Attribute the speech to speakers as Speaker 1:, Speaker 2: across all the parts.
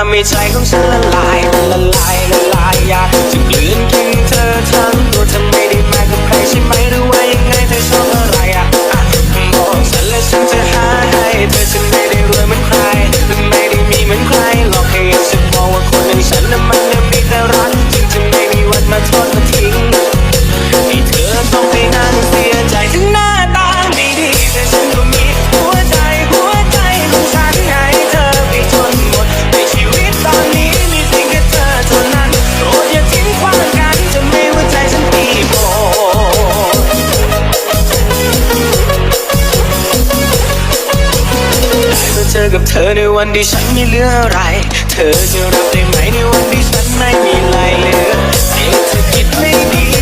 Speaker 1: ทำให้ใจของฉันละลายละลายละลายอยากจะกลืนกินเธอทั้งตัวทำไม่ได้แม้กับใครใช่ไหมหรือว่า กับเธอในวันที่ฉันไม่เหลืออะไร เธอจะรับได้ไหมในวันที่ฉันไม่มีอะไรเหลือเองเธอคิดไม่
Speaker 2: ดี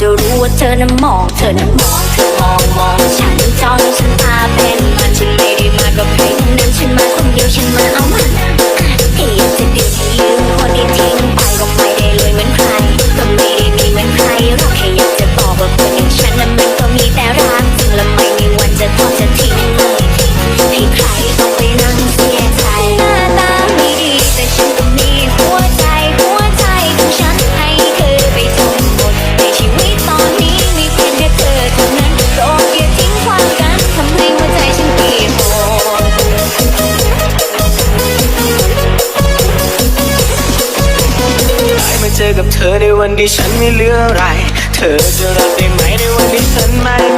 Speaker 2: จะรู้ว่าเธอนั้นมอง เธอนั้นมองเธอมองมองฉัน อกับเธอในวันที่ฉัน
Speaker 1: ไม่เหลืออะไร เธอจะรักได้ไหมในวันที่ฉันไม่